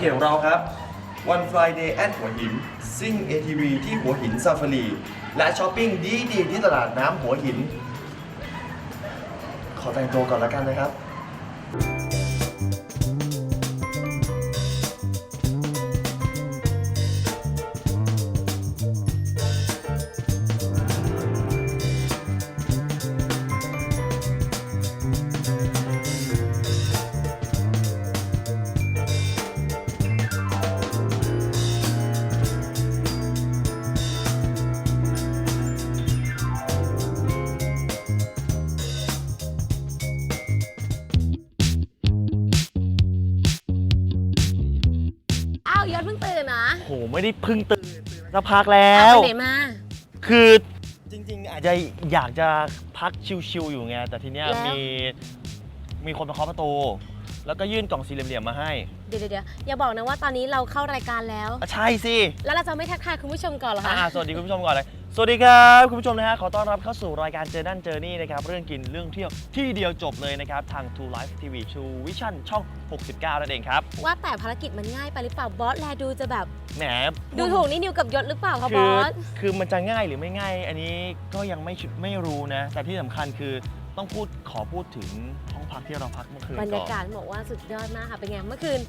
ภารกิจของเราครับ One Friday at หัวหิน ซิ่ง ATV ที่หัวหินซาฟารี และช้อปปิ้งดีดีๆที่ตลาดน้ำหัวหิน ขอแต่งตัวก่อนแล้วกันนะครับ ไม่ได้เพึ่งตื่นตื่นมาสักพักแล้วไปไหนมา คือจริงๆ อาจจะอยากจะพักชิวๆอยู่ไง แต่ทีเนี้ยแล้ว มีมีคนมาเคาะประตู แล้วก็ยื่นกล่องสี่เหลี่ยมๆมาให้เดี๋ยวเดี๋ยวเดี๋ยวอย่าบอกนะว่าตอนนี้เราเข้ารายการแล้ว อะใช่สิ แล้วเราจะไม่ทักทายคุณผู้ชมก่อนเหรอคะ อ่าสวัสดีคุณผู้ชมก่อนเลย สวัสดีครับคุณผู้ชมนะฮะขอต้อนรับเข้าสู่รายการเจอดันเจอนี่นะครับเรื่องกินเรื่องเที่ยวที่เดียวจบเลยนะครับทาง True Life TV True Vision ช่อง 69 นั่นเองครับว่าแต่ภารกิจมันง่ายไปหรือเปล่าบอสแลดูจะแบบแหมดูถูกนี่นิวกับยศหรือเปล่าคะบคืออสคือมันจะง่ายหรือไม่ง่าย อันนี้ก็ยังไม่ชุไม่รู้นะ แต่ที่สำคัญคือต้องพูดขอพูดถึงห้องพักที่เราพักเมื่อคืนบรรยาก่อนกาศบอกว่าสุดยอดมากค่ะเป็นไงเมื่อคืน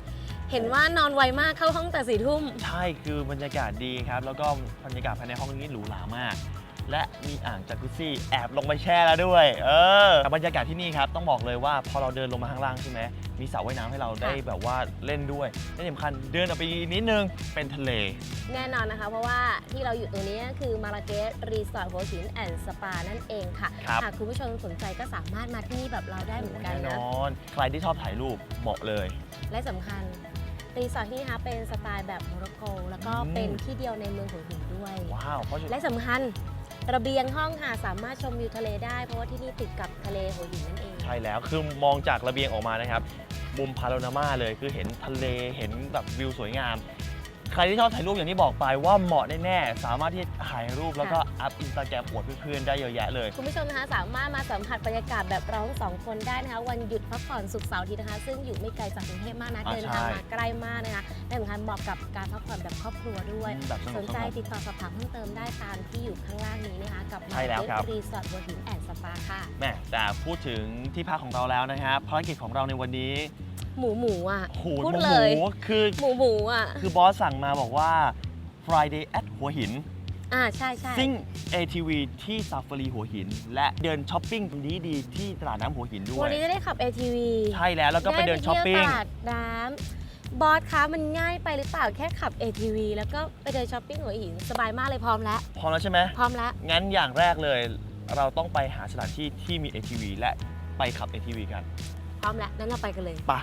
เห็นว่านอนไวมากเข้าห้องแต่สี่ทุ่ม ใช่คือบรรยากาศดีครับ แล้วก็บรรยากาศภายในห้องนี้หรูหรามาก และมีอ่างจากุซซี่แอบลงไปแช่แล้วด้วย เออแต่บรรยากาศที่นี่ครับต้องบอกเลยว่าพอเราเดินลงมาข้างล่างใช่ไหมมีสระว่ายน้ำให้เราได้แบบว่าเล่นด้วยและที่สำคัญเดินออกไปอีกนิดนึงเป็นทะเล แน่นอนนะคะ เพราะว่าที่เราอยู่ตรงนี้ก็คือมาราเกสรีสอร์ทหัวหินแอนด์สปานั่นเองค่ะครับ หากคุณผู้ชมสนใจก็สามารถมาที่นี่แบบเราได้เหมือนกันแน่นนะ อน ใครที่ชอบถ่ายรูปเหมาะเลย และสำคัญ รีสอร์ทที่นี่นะคะเป็นสไตล์แบบโมร็อกโก แล้วก็อืมเป็นที่เดียวในเมืองหัวหินด้วย ว้าวเพราะฉะและนั้นสำคัญระเบียงห้องค่ะสามารถชมวิวทะเลได้เพราะว่าที่นี่ติดกับทะเลหัวหินนั่นเอง ใช่แล้วคือมองจากระเบียงออกมานะครับ มุมพาโรนามาเลยคือเห็นทะเลเห็นแบบวิวสวยงาม ใครที่ชอบถ่ายรูปอย่างที่บอกไปว่าเหมาะแน่ๆสามารถที่จะถ่ายรูปแล้วก็อัพอินสตาแกรมอวดเพื่อนๆได้เยอะแยะเลย คุณผู้ชมนะคะสามารถมาสัมผัสบรรยากาศแบบเราทั้งสองคนได้นะคะ วันหยุดพักผ่อนสุขเสาร์อาทิตย์นะคะ ซึ่งอยู่ไม่ไกลจากกรุงเทพมากนะ อ่าเดินทางใช่มาใกล้มากนะคะและสำคัญเหมาะกับการพักผ่อนแบบครอบครัวด้วยแบบสสนุกนสใจนานติดต่อสอบถามเพิ่มเติมได้ตามที่อยู่ข้างล่างนี้นะคะ กับใช่แล้วครับ รีสอร์ทหัวหินแอนด์สปาค่ะ แม่แต่พูดถึงที่พักของเราแล้วนะครับภารกิจของเราในวันนี้หมูหมูอะโอ้โหพูดหมูเลย หมูคือหมูหมูอะคือบอสสั่งมาบอกว่า Friday at หัวหิน อ่าใช่ใช่ซิ่ง ATV ที่ซาฟารีหัวหิน และเดินช้อปปิ้งดีดีๆที่ตลาดน้ำหัวหินด้ววันย นี้จะได้ขับ ATV ใช่แล้วแล้วก็ไปเดินช้อปปิ้ง ได้ไปเที่ยวตลาดน้ำบอสคะมันง่ายไปหรือเปล่าแค่ขับ ATV แล้วก็ไปเดินช้อปปิ้งหัวหินสบายมากเลยพร้อมแล้ว พร้อมแล้วใช่ไหม พร้อมแล้ว งั้นอย่างแรกเลย เราต้องไปหาสถานที่ที่มี ATV และไปขับ ATV กัน พร้อมแล้วนั้นเราไปกันเลย ปะ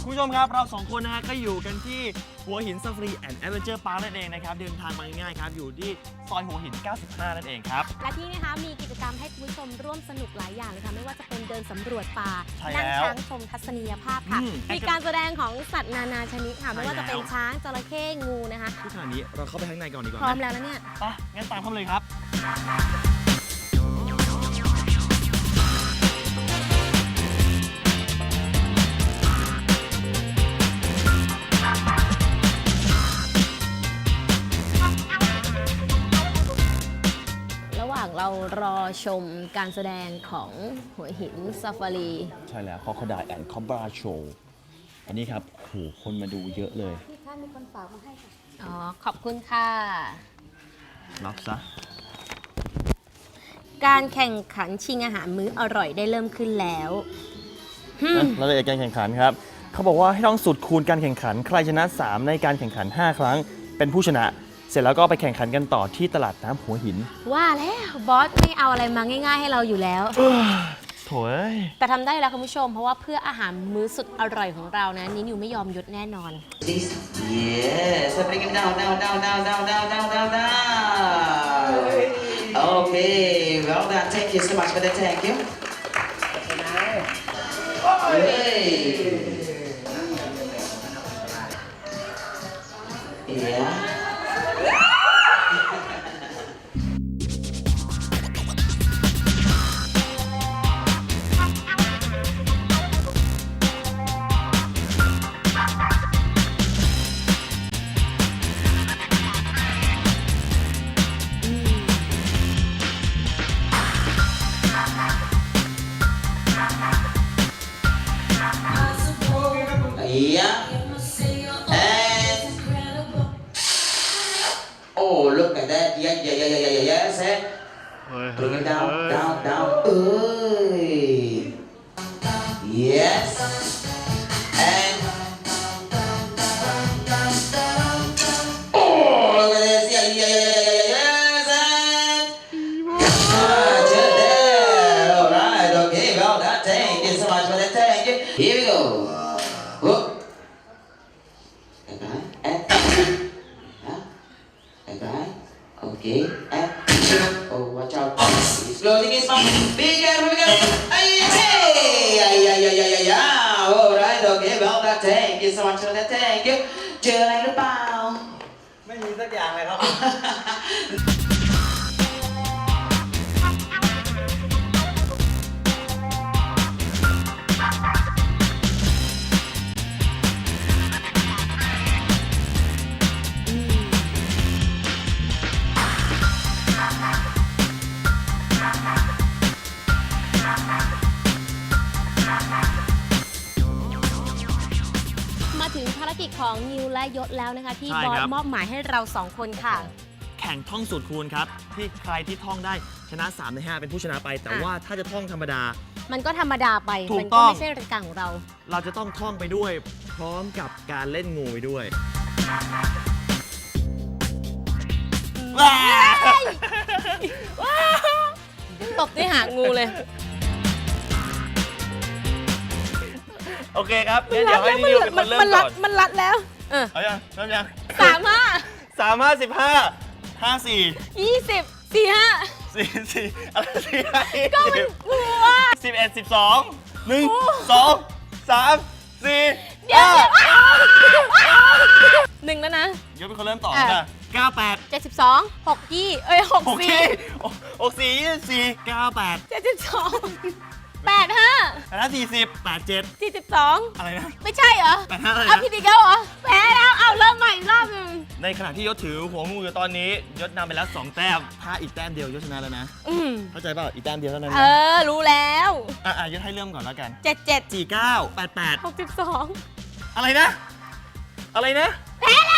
คุณผู้ชมครับเราสองคนนะฮะก็อยู่กันที่หัวหินซ a ฟ a รีแอนด์แอดเวนเจอร์พาร์คนั่นเองนะครับ เดินทางมาง่ายๆครับ อยู่ที่ซอยหัวหิน 95 นั่นเองครับ และที่นี่นะคะมีกิจกรรมให้คุณผู้ชมร่วมสนุกหลายอย่างเลยค่ะไม่ว่าจะเป็นเดินสำรวจป่าใช่นั่แล้วช้างชมทัศนียภาพค่ะ อืม มีการแสดงของสัตว์นานาชนิดค่ะใช่ไม่ว่าจะเป็นแล้วช้างจระเข้งูนะคะ ที่ขณะนี้เราเข้าไปข้างในก่อนดีกว่าพร้อมไหมแล้วนะเนี่ย ไปงั้นตามเข้ามาเลยครับระ เรารอชมการแสดงของหัวหินซาฟารี ใช่แล้วคอคดายแอนด์คอบราโชว์อันนี้ครับโหคนมาดูเยอะเลยอ๋อ ขอบคุณค่ะ รับซะ การแข่งขันชิงอาหารมื้ออร่อยได้เริ่มขึ้นแล้วฮึ่มรายละเอียดการแข่งขันครับ เขาบอกว่าให้ต้องสุดคูณการแข่งขัน ใครชนะ 3 ในการแข่งขัน 5 ครั้ง เป็นผู้ชนะ เสร็จแล้วก็ไปแข่งขันกันต่อที่ตลาดน้ำหัวหินว่าแล้วบอสไม่เอาอะไรมาง่าย ๆ ให้เราอยู่แล้ว โถ่เอ้ยแต่ทำได้แล้วคุณผู้ชม เพราะว่าเพื่ออาหารมื้อสุดอร่อยของเรานะนิ้นอยู่ไม่ยอมหยุดแน่นอน This, yes. So bring him down, down, down, down, down, down, down, down, down. Okay, well done. Thank you so much for the thank you. Hey. Yeah. Yeah. อสวรรค์แท้ๆเยอะเจออะไรหรือเปล่า ไม่มีสักอย่างเลยครับ ของนิวและยศแล้วนะคะ ที่ใช่บอสครับ มอบหมายให้เราสองคนค่ะ แข่งท่องสูตรคูณครับ ที่ใครที่ท่องได้ชนะ 3 ใน 5 เป็นผู้ชนะไป แต่อะ ว่าถ้าจะท่องธรรมดา มันก็ธรรมดาไป ถูกมัต้ก็อง ไม่ใช่รายการของเรา เราจะต้องท่องไปด้วย พร้อมกับการเล่นงูไปด้วยตบด้วยหางงูเลย โอเคครับงั้นเดี๋ยวให้นิวเป็นคนเริ่มมันรัก่ดอนมันรัดแล้วเออเอายังเริ่มยังสามห้าสามห้าสิบห้าห้าสี่ยี่สิบสี่ห้าสี่สี่อะไรสี่ห้าก็มันกลัวสิบเอ็ดสิบสองหนึ่งสองสามสี่เดี๋ยวห้าหนึ่งแล้วนะยกเป็นคนเริ่มต่ออะนะเก้าแปดเจ็ดสิบสองหกยี่เอ้ยหกหกสี่สี่หกสี่ยี่สิบสี่เก้าแปดเจ็ดสิบสอง แปดห้าแปดห้าสี่สิบแปดเจ็ดสี่สิบสองอะไรนะไม่ใช่เหรอแปดห้าอะไรเอานะผิดอีกแล้วเหรอแพ้แล้วเอาเริ่มใหม่อีกรอบหนึ่งในขณะที่ยศถือหัวงูอยู่ตอนนี้ยศนำไปแล้วสองแต้มถ้าอีกแต้มเดียวยศชนะแล้วนะ อืมเข้าใจเปล่าอีกแต้มเดียวเท่านั้นเอนะอ รู้แล้วอะอะยศให้เริ่มก่อนแล้วกันเจ็ดเจ็ดสี่เก้าแปดแปดหกสิบสองอะไรนะ อะไรนะ แพ้แล้วยอมแพ้แล้วยอมแพ้แล้ว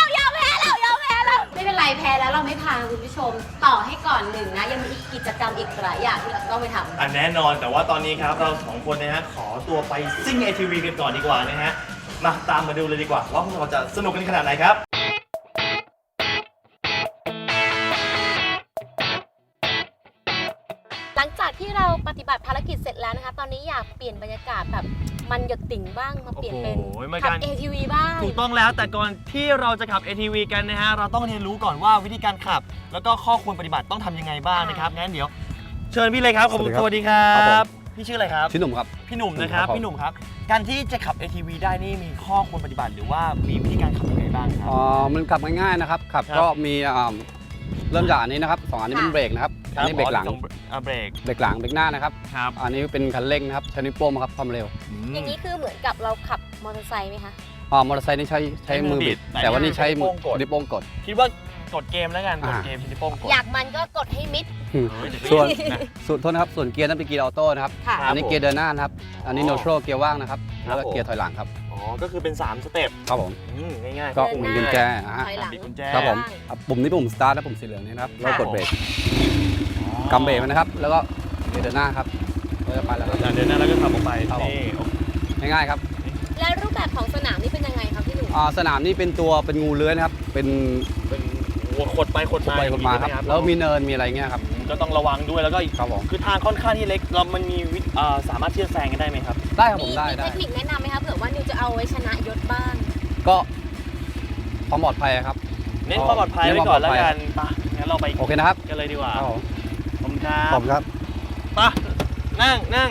ไม่เป็นไรแพ้แล้วเราไม่พาคุณผู้ชม ต่อให้ก่อนหนึ่งนะ ยังมีอีกกิจกรรมอีกหลายอย่างที่เราต้องไปทำ อันแน่นอนแต่ว่าตอนนี้ครับเราสองคนนะฮะขอตัวไปซิ่ง ATV กันก่อนดีกว่านะฮะมาตามมาดูเลยดีกว่าว่าพวกเราจะสนุกกันขนาดไหนครับ ที่เราปฏิบัติภารกิจเสร็จแล้วนะคะ ตอนนี้อยากเปลี่ยนบรรยากาศแบบมันหยดติ่งบ้างมาเปลี่ยนเป็นโอ้โหมาขัการ บ ATV บ้าง ถูกต้องแล้วแต่ก่อนที่เราจะขับ ATV กันนะฮะ เราต้องเรียนรู้ก่อนว่าวิธีการขับ แล้วก็ข้อควรปฏิบัติต้องทำยังไงบ้างนะครับงั้นเดี๋ยว เชิญพี่เลยครับขอบคุณสสวัวัสสดีดีคครัรับ บ พี่ชื่ออะไรครับ ชื่อหนุ่มครับ พี่หนุ่มนะครับ ครับผม พี่หนุ่มครับ การที่จะขับ ATV ได้นี่มีข้อควรปฏิบัติหรือว่ามีวิธีการขับยังไงบ้างครับ อ๋อมันขับง่ายๆนะครับ ขับครับ ก็มีอ่า เริ่มจากอันนี้นะครับสองอันนี้เป็นเบรกนะครับอันนี้เบรกหลัง อ๋ออ่าเบรกเบรกหลังเบรกหน้านะครับ ครับ อันนี้เป็นคันเร่งนะครับใช้นิ้วโป้งครับความเร็วอย่างนี้คือเหมือนกับเราขับมอเตอร์ไซค์ไหมคะอ๋อมอเตอร์ไซค์นี่ใช้ใช้มือบิดแต่ว่านี่ใช้มือนิ้วโป้งกดคิดว่า กดเกมแล้วกัน กดอ่าเกมที่โป้งกด อยากมันก็กดให้มิดเฮ้ยเดี๋ยวส่วนนะส่วนโทษนะครับ ส่วนเกียร์นั้นเป็นเกียร์ออโต้นะครับ ค่ะรับอันนี้ผมเกียร์เดินหน้านะครับ อันนี้อ๋โนอโตรเกียร์ว่างนะครับครัแล้บวก็ผมเกียร์ถอยหลังครับ อ๋อ ก็คือเป็น 3 สเต็ปครับผม อืมง่ายๆก็เดินหมีน้ากุญแจอะฮะถอยหลังบิดกุญแจครับผมได้อะปุ่มนี้ปุ่มสตาร์ทและปุ่มสีเหลืองนี่นะครับแล้วกดเบรกอ๋อกำเบรกไว้นะครับ แล้วก็เกียร์เดินหน้าครับก็จะไปแล้วครับ อะเดินหน้าแล้วก็ขับออกไปครับผม นี่ง่ายๆครับแล้วรูปแบบของสนามนี่เป็นยังไงครับพี่หนุ่มอ่าสนามนี่เป็นตัวเป็นงูเลื้อยนะครับ เป็นเป็น หัวขดไปขดขดมาไปขดมาครับอย่งนี้ใช่ไหแล้วมีเนินมีอะไรเงี้ยครับอืมก็ต้องระวังด้วยแล้วก็อีกครับผม คือทางค่อนข้างที่เล็กเรามันมีวิเอ่อสามารถที่จะแซงกันได้ไหมครับ ได้ครับผมีมได้มีได้ เทคนิคแนะนำไหมคะเผื่อว่านิวจะเอาไว้ชนะยศบ้าง ก็ความปลอดภัยครับ เน้นความปลอดภัยเน้นไว้ก่อนความปลแล้อวดภัยกันไปงั้นเราไปโอเคนะครับกันเลยดีกว่าครับผม ขอบคุณครับผมครับ ไปนั่งนั่ง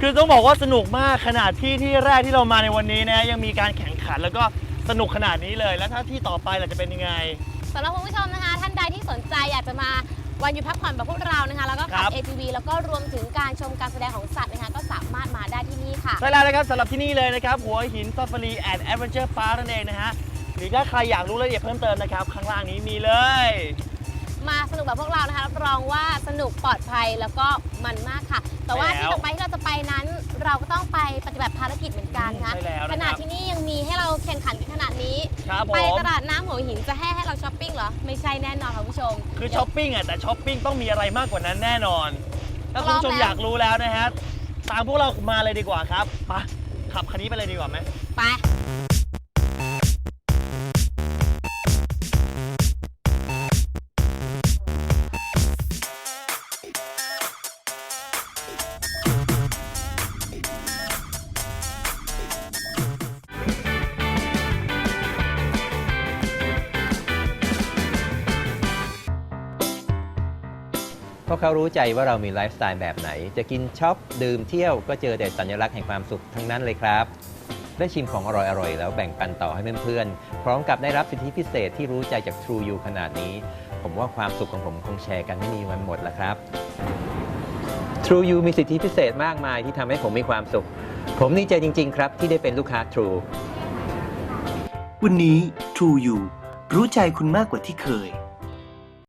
คือต้องบอกว่าสนุกมากขนาดที่ที่แรกที่เรามาในวันนี้นะยังมีการแข่งขันแล้วก็สนุกขนาดนี้เลย แล้วถ้าที่ต่อไปล่ะจะเป็นยังไง สำหรับคุณผู้ชมนะคะ ท่านใดที่สนใจอยากจะมาวันหยุดพักผ่อนแบบพวกเรานะคะ แล้วก็ขัครับบ ATV แล้วก็รวมถึงการชมการแสดงของสัตว์นะคะ ก็สามารถมาได้ที่นี่ค่ะ ใช่แล้วนะครับสำหรับที่นี่เลยนะครับ หัวหินซ a ฟ a รีแอนด์แอดเวนเจอร์พาร์นั่นเองนะฮะหรือถ้าใครอยากรู้รายละเอียดเพิ่มเติมนะครับ ข้างล่างนี้มีเลย มาสนุกแบบพวกเรานะคะรับรองว่าสนุกปลอดภัยแล้วก็มันมากค่ะ แต่ว่าใช่แล้วที่ต่อไปที่เราจะไปนั้น เราก็ต้องไปปฏิบัติภารกิจเหมือนกันนะคะใช่แล้วนะครับขนาดที่นี่ยังมีให้เราแข่งขันกันขนาดนี้ ครับผไปมตลาดน้ำหัวหินจะให้ให้เราช้อปปิ้งเหรอ ไม่ใช่แน่นอนค่ะคุณผู้ชม คือช้อปปิ้งอะแต่ช้อปปิ้งต้องมีอะไรมากกว่านั้นแน่นอน ถ้าพคุร้ณอมผู้ชมแล้ว อยากรู้แล้วนะฮะตามพวกเรามาเลยดีกว่าครับไปขับคันนี้ไปเลยดีกว่าไหมไป เขารู้ใจว่าเรามีไลฟ์สไตล์แบบไหน จะกินช็อป ดื่มเที่ยวก็เจอแต่สัญลักษณ์แห่งความสุขทั้งนั้นเลยครับ ได้ชิมของอร่อยๆ แล้วแบ่งปันต่อให้เพื่อนๆ พร้อมกับได้รับสิทธิพิเศษที่รู้ใจจาก True You ขนาดนี้ ผมว่าความสุขของผมคงแชร์กันไม่มีวันหมดละครับ True You มีสิทธิพิเศษมากมายที่ทำให้ผมมีความสุข ผมดีใจจริง ๆ ครับ ที่ได้เป็นลูกค้า True วันนี้ True You รู้ใจคุณมากกว่าที่เคย